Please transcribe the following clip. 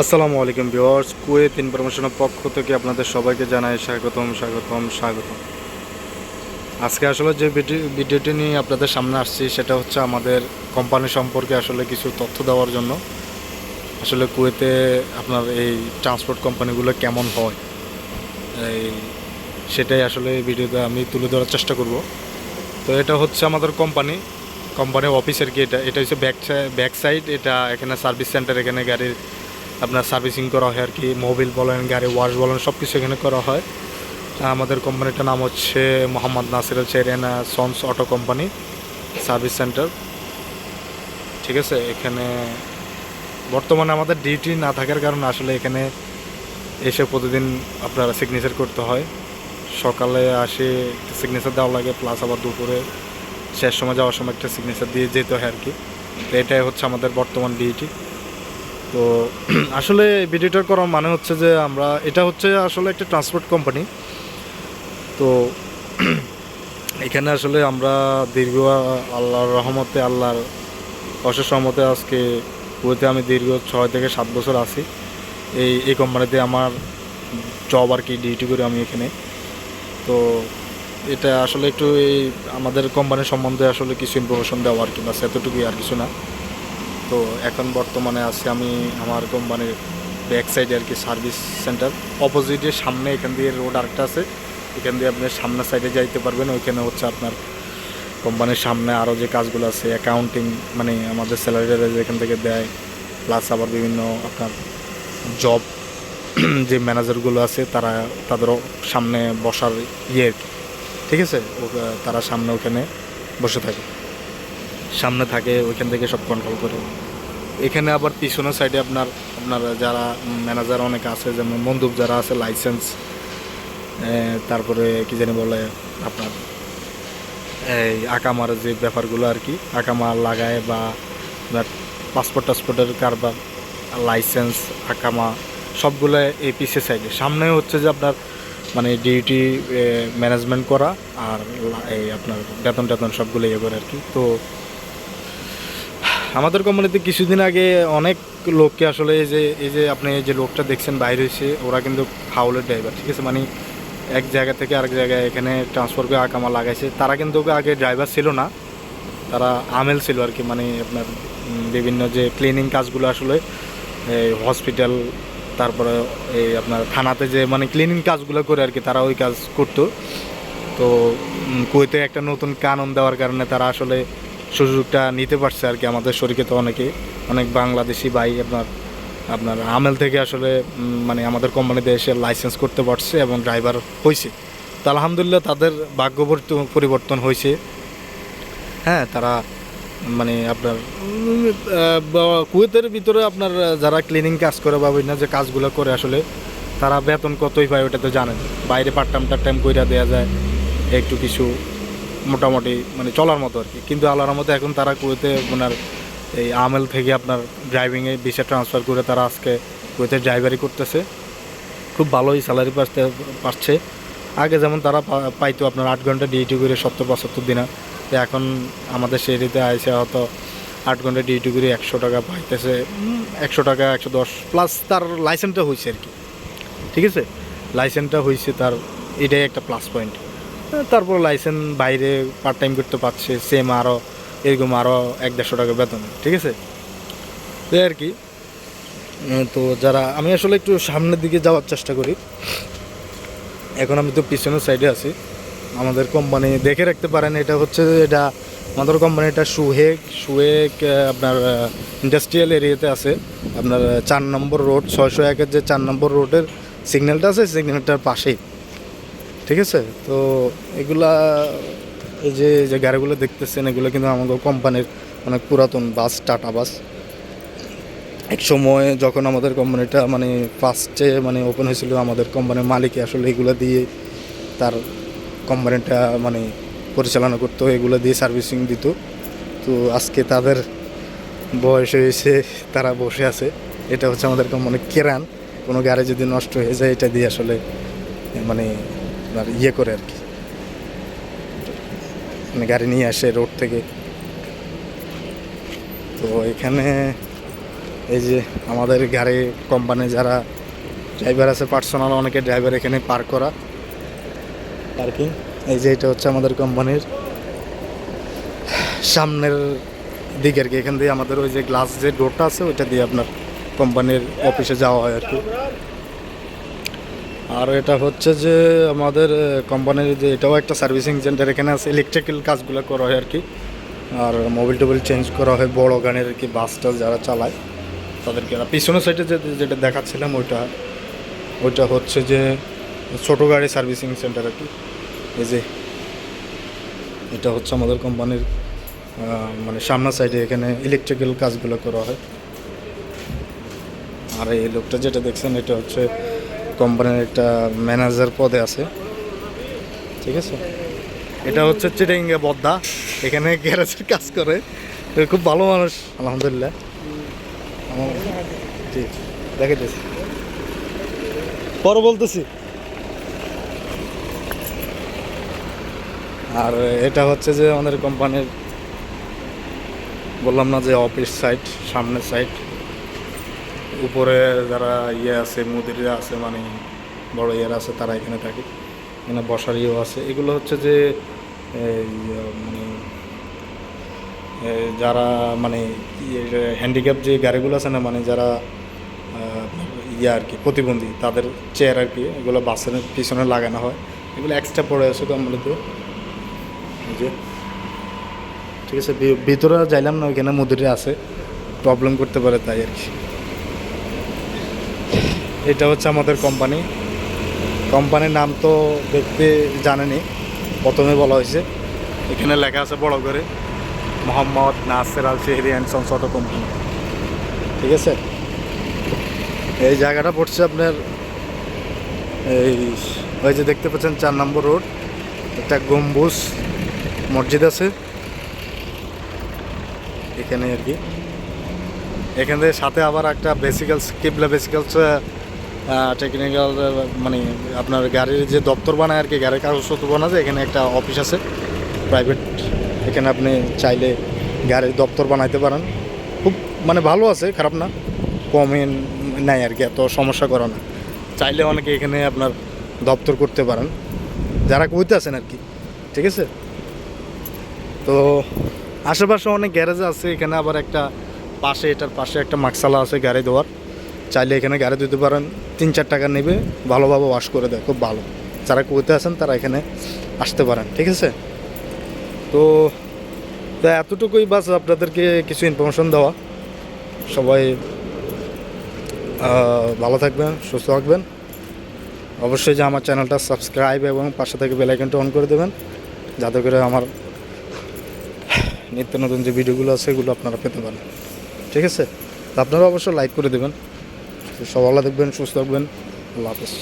আসসালামু আলাইকুম viewers, Kuwait ইনফরমেশনের পক্ষ থেকে আপনাদের সবাইকে জানাই স্বাগতম স্বাগতম স্বাগতম। আজকে আসলে যে ভিডি- ভিডিওটি নিয়ে আপনাদের সামনে আসছি, সেটা হচ্ছে আমাদের কোম্পানি সম্পর্কে আসলে কিছু তথ্য দেওয়ার জন্য। আসলে কুয়েতে আপনার এই ট্রান্সপোর্ট কোম্পানিগুলো কেমন হয়, এই সেটাই আসলে এই ভিডিওতে আমি তুলে ধরার চেষ্টা করব। তো এটা হচ্ছে আমাদের কোম্পানি কোম্পানির অফিসের কি এটা এটা হচ্ছে ব্যাক ব্যাক সাইড, এটা এখানে সার্ভিস সেন্টার, এখানে গাড়ির আপনার সার্ভিসিং করা হয় আর কি, মোবিল বলেন, গাড়ি ওয়াশ বলেন সব কিছু এখানে করা হয়। আমাদের কোম্পানিটার নাম হচ্ছে Mohammad Nasir চেরিয়ানা sons auto company service centre. ঠিক আছে, এখানে বর্তমানে আমাদের ডিউটি না থাকার কারণে আসলে এখানে এসে প্রতিদিন আপনারা সিগনেচার করতে হয়। সকালে আসে সিগনেচার দেওয়া লাগে প্লাস আবার দুপুরে শেষ সময় যাওয়ার সময় একটা সিগনেচার দিয়ে যেতে হয় আর কি। এটাই হচ্ছে আমাদের বর্তমান ডিউটি। তো আসলে ভিডিওটা করার মানে হচ্ছে যে আমরা, এটা হচ্ছে আসলে একটা ট্রান্সপোর্ট কোম্পানি তো এখানে আসলে আমরা দীর্ঘ আল্লাহর রহমতে, আল্লাহর অশেষ রহমতে আজকে কুয়েতে আমি দীর্ঘ ছয় থেকে সাত বছর আছি। এই এই কোম্পানিতে আমার জব আর কি ডিউটি করি আমি এখানে। তো এটা আসলে একটু এই আমাদের কোম্পানির সম্বন্ধে আসলে কিছু ইনফরমেশন দেওয়া আর কি, বাস এতটুকুই আর কিছু না। তো এখন বর্তমানে আছি আমি আমার কোম্পানির ব্যাক সাইডে আর কি সার্ভিস সেন্টার অপোজিটের সামনে এখান দিয়ে রোড আরেকটা আছে। এখান দিয়ে আপনি সামনের সাইডে যাইতে পারবেন। ওইখানে হচ্ছে আপনার কোম্পানির সামনে আরও যে কাজগুলো আছে অ্যাকাউন্টিং মানে আমাদের স্যালারিটা যেখান থেকে দেয় প্লাস আবার বিভিন্ন আপনার জব যে ম্যানেজারগুলো আছে, তারা তাদেরও সামনে বসার ইয়ে ঠিক আছে? তারা সামনে ওখানে বসে থাকে। সামনে থাকে, ওইখান থেকে সব কন্ট্রোল করে। এখানে আবার পিছনের সাইডে আপনার আপনার যারা ম্যানেজার অনেক আছে, যেমন বন্দুক যারা আছে লাইসেন্স তারপরে কি জানি বলে আপনার, এই আকামার যে ব্যাপারগুলো আর কি, আকামা লাগায় বা আপনার পাসপোর্ট টাসপোর্টের কারবার লাইসেন্স আকামা, সবগুলো এই পিসের সাইডে সামনে হচ্ছে যে আপনার মানে ডিউটি ম্যানেজমেন্ট করা আর এই আপনার বেতন টেতন সবগুলো ইয়ে করে আর কি। তো আমাদের কোম্পানিতে কিছুদিন আগে অনেক লোককে আসলে এই যে এই যে আপনি যে লোকটা দেখছেন বাইরে হয়েছে ওরা কিন্তু ফাউলের ড্রাইভার ঠিক আছে? মানে এক জায়গা থেকে আরেক জায়গায় এখানে ট্রান্সফার করে আকামা লাগাইছে। তারা কিন্তু আগে ড্রাইভার ছিল না। তারা আমেল ছিল আর কি মানে আপনার বিভিন্ন যে ক্লিনিং কাজগুলো আসলে, এই হসপিটাল তারপরে এই আপনার থানাতে যে মানে ক্লিনিং কাজগুলো করে আর কি, তারা ওই কাজ করতো। তো কুয়েতে একটা নতুন কানুন দেওয়ার কারণে তারা আসলে সুযোগটা নিতে পারছে আর কি আমাদের শরীরে তো অনেকে, অনেক বাংলাদেশি ভাই আপনার আপনার আমেল থেকে আসলে মানে আমাদের কোম্পানিতে এসে লাইসেন্স করতে পারছে এবং ড্রাইভার হয়েছে তো আলহামদুলিল্লাহ তাদের ভাগ্য পরিবর্তন হয়েছে হ্যাঁ তারা মানে আপনার কুয়েতের ভিতরে আপনার যারা ক্লিনিং কাজ করে বা বিভিন্ন যে কাজগুলো করে আসলে, তারা বেতন কতই পায় ওটা তো জানেন। বাইরে পার্ট টাইম টাইম কইরা দেওয়া যায়, একটু কিছু মোটামুটি মানে চলার মতো আর কি। কিন্তু আল্লাহর মতো এখন তারা কুয়েতে আপনার এই আমেল থেকে আপনার ড্রাইভিংয়ে ভিসা ট্রান্সফার করে তারা আজকে কুয়েতে ড্রাইভারি করতেছে। খুব ভালোই স্যালারি পাচ্ছে পাচ্ছে। আগে যেমন তারা পাইতো আপনার আট ঘণ্টা ডিউটি করে সত্তর, পঁচাত্তর দিনা। এখন আমাদের সেই রীতে আইসে হয়তো আট ঘণ্টা ডিউটি করে একশো টাকা পাইতেছে। একশো টাকা, একশো দশ প্লাস তার লাইসেন্সটা হয়েছে আর কি। ঠিক আছে? লাইসেন্সটা হয়েছে তার, এটাই একটা প্লাস পয়েন্ট তারপর লাইসেন্স বাইরে পার্ট টাইম করতে পারছে সেম আরও এরকম আরও এক দেড়শো টাকা বেতন, ঠিক আছে? এই আর কি। তো যারা, আমি আসলে একটু সামনের দিকে যাওয়ার চেষ্টা করি। এখন আমি তো পিছনের সাইডে আছি। আমাদের কোম্পানি দেখে রাখতে পারেন, এটা হচ্ছে এটা আমাদের কোম্পানিটা সুহেক সুহেক আপনার ইন্ডাস্ট্রিয়াল এরিয়াতে আছে। আপনার চার নম্বর রোড ছয়শো একের যে চার নম্বর রোডের সিগন্যালটা আছে সিগন্যালটার পাশেই। ঠিক আছে? তো এগুলা, এই যে যে গাড়িগুলো দেখতেছেন, এগুলো কিন্তু আমাদের কোম্পানির অনেক পুরাতন বাস টাটা বাস এক সময় যখন আমাদের কোম্পানিটা মানে ফার্স্টে মানে ওপেন হয়েছিল, আমাদের কোম্পানির মালিকে আসলে এগুলো দিয়ে তার কোম্পানিটা মানে পরিচালনা করতো, এগুলো দিয়ে সার্ভিসিং দিত। তো আজকে তাদের বয়স হয়েছে, তারা বসে আছে। এটা হচ্ছে আমাদের কোম্পানি কেরান। কোনো গাড়ি যদি নষ্ট হয়ে যায়, এটা দিয়ে আসলে মানে আপনার ইয়ে করে আর কি। মানে গাড়ি নিয়ে আসে রোড থেকে। তো এখানে এই যে আমাদের গাড়ি কোম্পানি যারা ড্রাইভার আছে পার্সোনাল অনেকে ড্রাইভার এখানে পার্ক করা। পার্কিং এই যে এটা হচ্ছে আমাদের কোম্পানির সামনের দিকে আর কি, এখান দিয়ে আমাদের ওই যে গ্লাস যে ডোরটা আছে, ওইটা দিয়ে আপনার কোম্পানির অফিসে যাওয়া হয় আর কি। আর এটা হচ্ছে যে আমাদের কোম্পানির যে এটাও একটা সার্ভিসিং সেন্টার এখানে আছে ইলেকট্রিক্যাল কাজগুলো করা হয় আর কি। আর মোবাইল টোবিল চেঞ্জ করা হয়, বড় গানের আর কি বাস টাস যারা চালায়, তাদেরকে। পিছনের সাইডে যে যেটা দেখাচ্ছিলাম ওইটা ওইটা হচ্ছে যে ছোটো গাড়ি সার্ভিসিং সেন্টার আর কি। এই যে, এটা হচ্ছে আমাদের কোম্পানির মানে সামনের সাইডে এখানে ইলেকট্রিক্যাল কাজগুলো করা হয়। আর এই লোকটা যেটা দেখছেন, এটা হচ্ছে কোম্পানির একটা ম্যানেজার পদে আছে। ঠিক আছে? এটা হচ্ছে চিটিঙ্গে বদ্দা। এখানে গ্যারেজের কাজ করে। খুব ভালো মানুষ, আলহামদুলিল্লাহ। আমার জি দেখাইতেছি। পরে বলতেছি। আর এটা হচ্ছে যে আমাদের কোম্পানির বললাম না যে অফিস সাইট সামনের সাইট উপরে যারা ইয়ে আছে, মুদিরা আছে মানে বড় ইয়েরা আছে, তারা এখানে থাকে। এখানে বসার ইয়েও আছে। এগুলো হচ্ছে যে মানে যারা মানে হ্যান্ডিক্যাপ যে গাড়িগুলো আছে না মানে যারা ইয়ে আর কি, প্রতিবন্ধী, তাদের চেয়ার আর কি, এগুলো বাসের পিছনে লাগানো হয়। এগুলো এক্সট্রা পড়ে আছে এই যে, ঠিক আছে ভিতরে যাইলাম না, ওইখানে মুদিরে আছে। প্রবলেম করতে পারে তাই আর কি। এটা হচ্ছে আমাদের কোম্পানি কোম্পানির নাম তো দেখতে জানেনি প্রথমে বলা হয়েছে। এখানে লেখা আছে বড় করে Mohammad Naser Al Shehri and sons auto company. ঠিক আছে? এই জায়গাটা পড়ছে আপনার, এই, ওই যে দেখতে পাচ্ছেন চার নম্বর রোড। একটা গম্বুজ মসজিদ আছে। এখানে আর কি। এখান থেকে সাথে আবার একটা বেসিক্যালস কিবলা বেসিক্যালস টেকনিক্যাল মানে আপনার গাড়ির যে দপ্তর বানায় আর কি, গাড়ির কাগজপত্র বানা যায় এখানে একটা অফিস আছে প্রাইভেট এখানে আপনি চাইলে গাড়ির দপ্তর বানাইতে পারেন। খুব মানে ভালো আছে, খারাপ না কমে নাই আর কি, এত সমস্যা করে না। চাইলে অনেকে এখানে আপনার দপ্তর করতে পারেন, যারা কইতে আছেন আর কি, ঠিক আছে? তো আশেপাশে অনেক গ্যারেজ আছে, এখানে আবার একটা পাশে, এটার পাশে একটা মাকসালা আছে গাড়ি দেওয়ার চাইলে এখানে গাড়ি দিতে পারেন, তিন চার টাকা নেবে, ভালোভাবে ওয়াশ করে দেয়, খুব ভালো। যারা কুয়েতে আছেন, তারা এখানে আসতে পারেন, ঠিক আছে? তো তো এতটুকুই বাস আপনাদেরকে কিছু ইনফরমেশন দেওয়া। সবাই ভালো থাকবেন, সুস্থ থাকবেন। অবশ্যই যে আমার চ্যানেলটা সাবস্ক্রাইব এবং পাশে থেকে বেলাইকনটা অন করে দেবেন, যাতে করে আমার নিত্য নতুন যে ভিডিওগুলো আছে, এগুলো আপনারা পেতে পারেন, ঠিক আছে? আপনারা অবশ্যই লাইক করে দেবেন। সব ভালো দেখবেন সুস্থ থাকবেন। আল্লাহ হাফেজ।